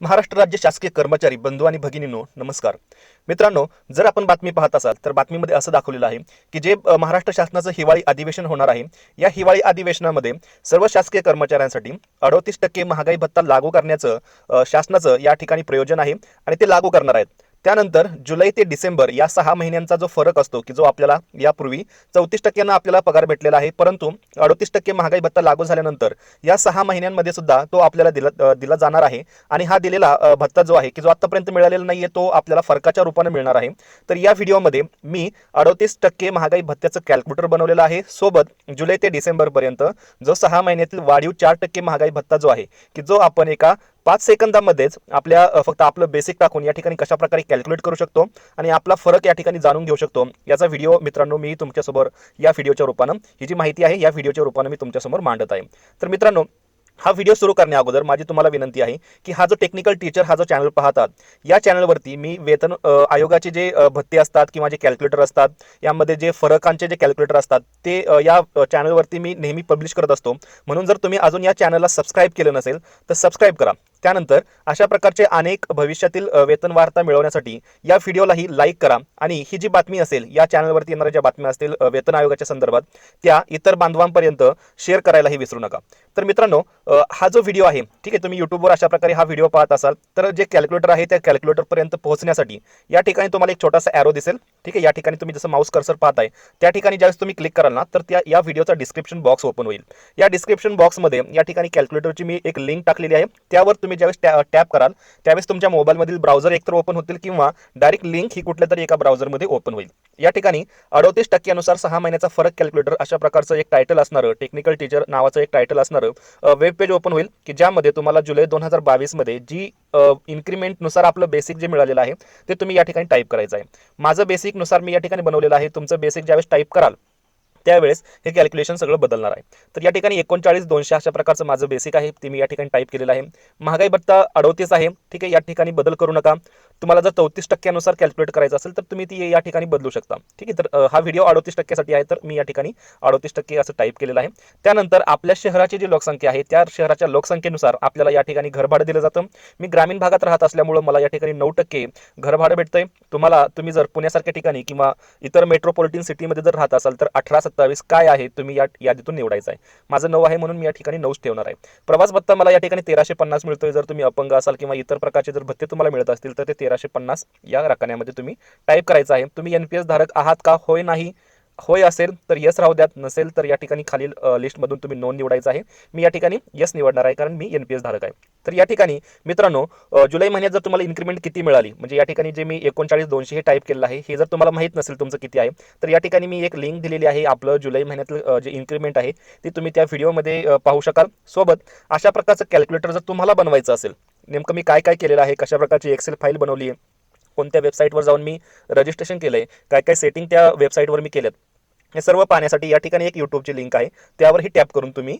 महाराष्ट्र राज्य शासकीय कर्मचारी बंधू आणि भगिनींनो नमस्कार. मित्रांनो जर आपण बातमी पाहत असाल तर बातमीमध्ये असं दाखवलेलं आहे की जे महाराष्ट्र शासनाचं हिवाळी अधिवेशन होणार आहे या हिवाळी अधिवेशनामध्ये सर्व शासकीय कर्मचाऱ्यांसाठी अडोतीस टक्के महागाई भत्ता लागू करण्याचं शासनाचं या ठिकाणी प्रयोजन आहे आणि ते लागू करणार आहेत. त्यानंतर जुलै ते डिसेंबर या सहा महिन्यांचा जो फरक असतो की जो आपल्याला यापूर्वी चौतीस टक्क्यांना आपल्याला पगार भेटलेला आहे परंतु अडोतीस टक्के महागाई भत्ता लागू झाल्यानंतर या सहा महिन्यांमध्ये सुद्धा तो आपल्याला दिला दिला जाणार आहे. आणि हा दिलेला भत्ता जो आहे की जो आतापर्यंत मिळालेला नाहीये तो आपल्याला फरकाच्या रूपाने मिळणार आहे. तर या व्हिडिओमध्ये मी अडोतीस टक्के महागाई भत्त्याचं कॅल्क्युलेटर बनवलेलं आहे. सोबत जुलै ते डिसेंबरपर्यंत जो सहा महिन्यातील वाढीव चार टक्के महागाई भत्ता जो आहे की जो आपण एका पाच सेकंदामध्येच आपल्या फक्त आपलं बेसिक टाकून या ठिकाणी कशा प्रकारे कॅल्क्युलेट करू शकतो आणि आपला फरक या ठिकाणी जाणून घेऊ शकतो. याचा व्हिडिओ मित्रांनो मी तुमच्यासमोर या व्हिडिओच्या रूपानं ही जी माहिती आहे या व्हिडिओच्या रूपानं मी तुमच्यासमोर मांडत आहे. तर मित्रांनो हा व्हिडिओ सुरू करण्या अगोदर माझी तुम्हाला विनंती आहे की हा जो टेक्निकल टीचर हा जो चॅनल पाहतात या चॅनलवरती मी वेतन आयोगाचे जे भत्ते असतात किंवा जे कॅल्क्युलेटर असतात यामध्ये जे फरकांचे जे कॅल्क्युलेटर असतात ते या चॅनलवरती मी नेहमी पब्लिश करत असतो. म्हणून जर तुम्ही अजून या चॅनलला सबस्क्राईब केलं नसेल तर सबस्क्राईब करा. त्यानंतर अशा प्रकारचे अनेक भविष्यातील वेतन वार्ता मिळवण्यासाठी या व्हिडिओलाही लाईक करा. आणि ही जी बातमी असेल या चॅनलवरती येणाऱ्या ज्या बातम्या असतील वेतन आयोगाच्या संदर्भात त्या इतर बांधवांपर्यंत शेअर करायलाही विसरू नका. तर मित्रांनो हा जो व्हिडिओ आहे ठीक आहे तुम्ही यूट्यूबवर अशा प्रकारे हा व्हिडिओ पाहत असाल तर जे कॅल्क्युलेटर आहे त्या कॅल्क्युलेटरपर्यंत पोहोचण्यासाठी या ठिकाणी तुम्हाला एक छोटासा ॲरो दिसेल. ठीक आहे या ठिकाणी तुम्ही जसं माऊस कर्सर पाहताय त्या ठिकाणी ज्यावेळेस तुम्ही क्लिक कराल ना तर त्या या व्हिडिओचा डिस्क्रिप्शन बॉक्स ओपन होईल. या डिस्क्रिप्शन बॉक्समध्ये या ठिकाणी कॅल्क्युलेटरची मी एक लिंक टाकलेली आहे त्यावर तुम्ही ज्यावेळेस टॅ टॅप कराल त्यावेळेस तुमच्या मोबाईलमधील ब्राउझर एकतर ओपन होतील किंवा डायरेक्ट लिंक ही कुठल्या तरी एका ब्राउझरमध्ये ओपन होईल. या ठिकाणी अडतीस टक्क्यानुसार सहा महिन्याचा फरक कॅल्क्युलेटर अशा प्रकारचं एक टायटल असणारं टेक्निकल टीचर नावाचं एक टायटल असणारं वेब पेज ओपन होईल की ज्यामध्ये तुम्हाला जुलै दोन हजार बावीसमध्ये जी इन्क्रीमेंटनुसार आपलं बेसिक जे मिळालेलं आहे ते तुम्ही या ठिकाणी टाईप करायचं आहे. माझं बेसिकनुसार मी या ठिकाणी बनवलेलं आहे तुमचं बेसिक ज्यावेळेस टाईप कराल त्यावेळेस हे कॅल्क्युलेशन सगळं बदलणार आहे. तर या ठिकाणी एकोणचाळीस दोनशे अशा प्रकारचं माझं बेसिक आहे. ते मी या ठिकाणी टाईप केलेलं आहे. महागाई भत्ता अडोतीस आहे. ठीक आहे या ठिकाणी बदल करू नका. तुम्हाला जर चौतीस टक्क्यानुसार कॅल्क्युलेट करायचं असेल तर तुम्ही ती या ठिकाणी बदलू शकता. ठीक आहे तर हा व्हिडिओ अडोतीस टक्क्यासाठी आहे तर मी या ठिकाणी अडोतीस टक्के असं टाईप केलेलं आहे. त्यानंतर आपल्या शहराची जी लोकसंख्या आहे त्या शहराच्या लोकसंख्येनुसार आपल्याला या ठिकाणी घरभाडं दिलं जातं. मी ग्रामीण भागात राहत असल्यामुळं मला या ठिकाणी नऊ टक्के घरभाडं भेटतंय. तुम्हाला तुम्ही जर पुण्यासारख्या ठिकाणी किंवा इतर मेट्रोपॉलिटन सिटीमध्ये जर राहत असाल तर अठरा सत्तावीस काय आहे तुम्ही या यादीतून निवडायचं आहे. माझं नऊ आहे म्हणून मी या ठिकाणी नऊच ठेवणार आहे. प्रवास भत्ता मला या ठिकाणी तेराशे पन्नास मिळतोय. जर तुम्ही अपंग असाल किंवा इतर प्रकारचे जर भत्ते तुम्हाला मिळत असतील तर ते तेराशे पन्नास या रकान्यामध्ये तुम्ही टाईप करायचं आहे. तुम्ही एन पी एस धारक आहात का? होय नाही? होय असेल तर यस राहू द्यात. नसेल तर या ठिकाणी खालील लिस्टमधून तुम्ही नोंद निवडायचं आहे. मी या ठिकाणी यस निवडणार आहे कारण मी एन पी एस धारक आहे. तर या ठिकाणी मित्रांनो जुलै महिन्यात जर तुम्हाला इन्क्रीमेंट किती मिळाली म्हणजे या ठिकाणी जे मी एकोणचाळीस दोनशे हे टाईप केलं आहे हे जर तुम्हाला माहीत नसेल तुमचं किती आहे तर या ठिकाणी मी एक लिंक दिलेली आहे आपलं जुलै महिन्यातलं जे इन्क्रीमेंट आहे ते तुम्ही त्या व्हिडिओमध्ये पाहू शकाल. सोबत अशा प्रकारचं कॅल्क्युलेटर जर तुम्हाला बनवायचं असेल नेमकं मी काय काय केलेलं आहे? कशा प्रकारची एक्सेल फाईल बनवली आहे? कोणत्या वेबसाईटवर जाऊन मी रजिस्ट्रेशन केलं आहे काय काय सेटिंग त्या वेबसाईटवर मी केलेत हे सर्व पाहण्यासाठी या ठिकाणी एक यूट्यूबची लिंक आहे. त्यावरही टॅप करून तुम्ही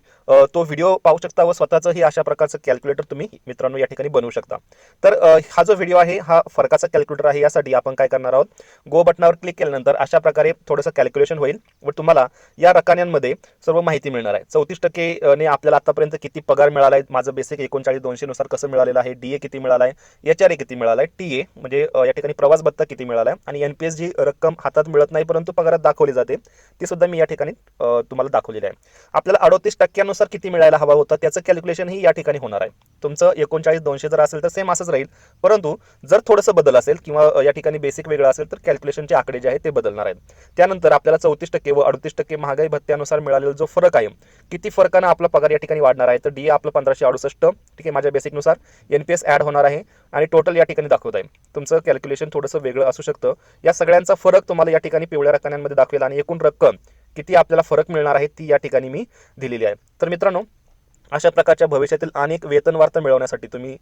तो व्हिडिओ पाहू शकता व स्वतःचंही अशा प्रकारचं कॅल्क्युलेटर तुम्ही मित्रांनो या ठिकाणी बनवू शकता. तर हा जो व्हिडिओ आहे हा फरकाचा कॅल्क्युलेटर आहे यासाठी आपण काय करणार आहोत? गो बटनावर क्लिक केल्यानंतर अशा प्रकारे थोडंसं कॅल्क्युलेशन होईल व तुम्हाला या रकान्यांमध्ये सर्व माहिती मिळणार आहे. चौतीस टक्केने आपल्याला आतापर्यंत किती पगार मिळाला आहे माझं बेसिक एकोणचाळीस दोनशेनुसार कसं मिळालेलं आहे? डी ए किती मिळाला आहे एच आर ए किती मिळाला आहे टी ए म्हणजे या ठिकाणी प्रवास भत्ता किती मिळाला आहे आणि एन पी एस जी रक्कम हातात मिळत नाही परंतु पगारात दाखवली जाते. ती सुद्धा मी या ठिकाणी तुम्हाला दाखवलेली आहे. आपल्याला अडोतीस टक्क्यानुसार किती मिळायला हवा होता त्याचं कॅल्क्युलेशनही या ठिकाणी होणार आहे. तुमचं एकोणचाळीस दोनशे जर असेल तर सेम असंच राहील. परंतु जर थोडंसं बदल असेल किंवा या ठिकाणी बेसिक वेगळं असेल तर कॅल्क्युलेशनचे आकडे जे आहेत ते बदलणार आहेत. त्यानंतर आपल्याला चौतीस टक्के व अडतीस टक्के महागाई भत्त्यानुसार मिळालेला जो फरक आहे किती फरकानं आपला पगार या ठिकाणी वाढणार आहे? तर डी आपलं पंधराशे अडुसष्ट ठीक आहे माझ्या बेसिकनुसार एन पी एस ॲड होणार आहे आणि टोटल या ठिकाणी दाखवत आहे. तुमचं कॅल्क्युलेशन थोडंसं वेगळं असू शकतं. या सगळ्यांचा फरक तुम्हाला या ठिकाणी पिवळ्या रकान्यांमध्ये दाखवेल आणि एकूण रक्कम किती आपल्याला फरक मिळणार आहे ती या ठिकाणी मी दिलेली आहे. तर मित्रांनो अशा प्रकारच्या भविष्यातील अनेक वेतनवार्ता मिळवण्यासाठी तुम्ही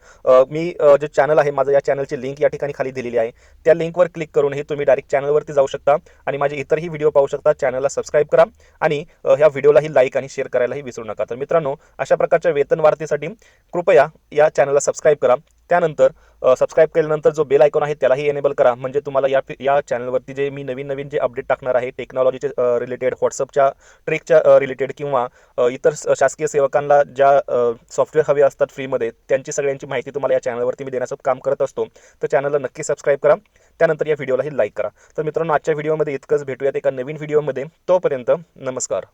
मी जे चॅनल आहे माझं या चॅनलची लिंक या ठिकाणी खाली दिलेली आहे. त्या लिंकवर क्लिक करूनही तुम्ही डायरेक्ट चॅनलवरती जाऊ शकता आणि माझे इतरही व्हिडिओ पाहू शकता. चॅनलला सबस्क्राईब करा आणि ह्या व्हिडिओलाही लाईक आणि शेअर करायलाही विसरू नका. तर मित्रांनो अशा प्रकारच्या वेतनवार्तेसाठी कृपया या चॅनलला सबस्क्राईब करा. त्यानंतर सबस्क्राईब केल्यानंतर जो बेल आयकॉन आहे त्यालाही एनेबल करा. म्हणजे तुम्हाला या या चॅनलवरती जे मी नवीन नवीन जे अपडेट टाकणार आहे टेक्नॉलॉजीचे रिलेटेड व्हॉट्सअपच्या ट्रेकच्या रिलेटेड किंवा इतर शासकीय सेवकांना ज्या सॉफ्टवेअर हवे असतात फ्रीमध्ये त्यांची सगळ्यांची माहिती तुम्हाला या चॅनलवरती मी देण्याचं काम करत असतो. तर चॅनलला नक्की सबस्क्राईब करा. त्यानंतर या व्हिडिओलाही लाईक करा. तर मित्रांनो आजच्या व्हिडिओमध्ये इतकंच. भेटूयात एका नवीन व्हिडिओमध्ये तोपर्यंत नमस्कार.